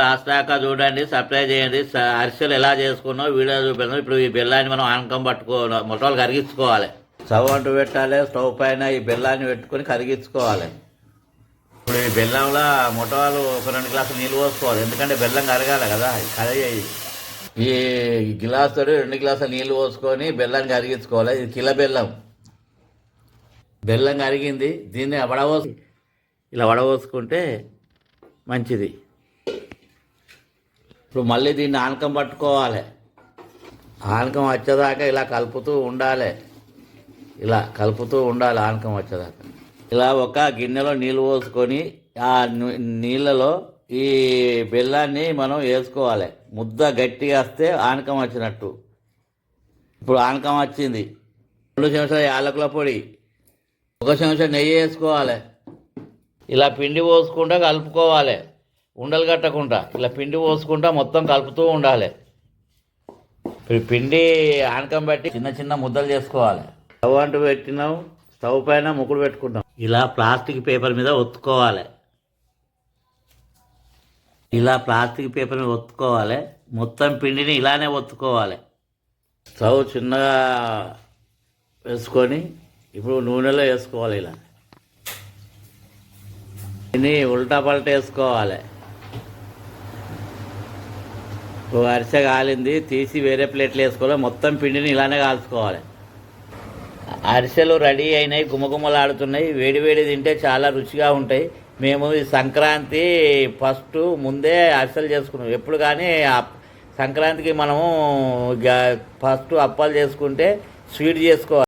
Last దాకా చూడండి supply చేయండి. అరిసెలు ఎలా చేసుకున్నావు వీడియో చూపిస్తాం ఇప్పుడు ఈ బెల్లాన్ని మనం ఆనకం పట్టుకోవాలి. మొట్టలు కరిగించుకోవాలి. స్టవ్ అంటు పెట్టాలి స్టవ్ పైన ఈ బెల్లాన్ని పెట్టుకొని కరిగించుకోవాలి. ఇప్పుడు ఈ బెల్లంలో మొట్టవాళ్ళు ఒక రెండు గ్లాసులు నీళ్ళు పోసుకోవాలి. ఎందుకంటే బెల్లం కరగాలి కదా కరగాయి. ఈ గిలాస్ తోటి రెండు గ్లాసులు నీళ్ళు పోసుకొని బెల్లాన్ని కరిగించుకోవాలి. ఇది కిల బెల్లం. బెల్లం కరిగింది దీన్ని వడపోసు ఇలా వడవోసుకుంటే మంచిది. ఇప్పుడు మళ్ళీ దీన్ని ఆనకం పట్టుకోవాలి. ఆనకం వచ్చేదాకా ఇలా కలుపుతూ ఉండాలి. ఇలా కలుపుతూ ఉండాలి ఆనకం వచ్చేదాకా. ఇలా ఒక గిన్నెలో నీళ్ళు పోసుకొని ఆ నీళ్ళలో ఈ బెల్లాన్ని మనం వేసుకోవాలి. ముద్ద గట్టిగా వస్తే ఆనకం వచ్చినట్టు. ఇప్పుడు ఆనకం వచ్చింది. రెండు చెంచాల యాలకుల పొడి. ఒక చెంచా నెయ్యి వేసుకోవాలి. ఇలా పిండి పోసుకుంటా కలుపుకోవాలి. ఉండలు కట్టకుండా ఇలా పిండి పోసుకుంటా మొత్తం కలుపుతూ ఉండాలి. పిండి ఆనకం పెట్టి చిన్న చిన్న ముద్దలు చేసుకోవాలి. స్టవ్ అంటూ పెట్టినాం స్టవ్ పైన ముక్కుడు పెట్టుకుంటాం. ఇలా ప్లాస్టిక్ పేపర్ మీద ఒత్తుకోవాలి. ఇలా ప్లాస్టిక్ పేపర్ మీద ఒత్తుకోవాలి. మొత్తం పిండిని ఇలానే ఒత్తుకోవాలి. స్టవ్ చిన్నగా వేసుకొని ఇప్పుడు నూనెలో వేసుకోవాలి ఇలా. దీన్ని ఉల్టా పల్టా వేసుకోవాలి. అరిసె కాలింది తీసి వేరే ప్లేట్లు వేసుకోవాలి. మొత్తం పిండిని ఇలానే కాల్చుకోవాలి. అరిసెలు రెడీ అయినాయి గుమగుమలాడుతున్నాయి. వేడి వేడి తింటే చాలా రుచిగా ఉంటాయి. మేము ఈ సంక్రాంతి ఫస్ట్ ముందే అరిసెలు చేసుకున్నాం. ఎప్పుడు కానీ సంక్రాంతికి మనము ఫస్ట్ అప్పాలు చేసుకుంటే స్వీట్ చేసుకోవాలి.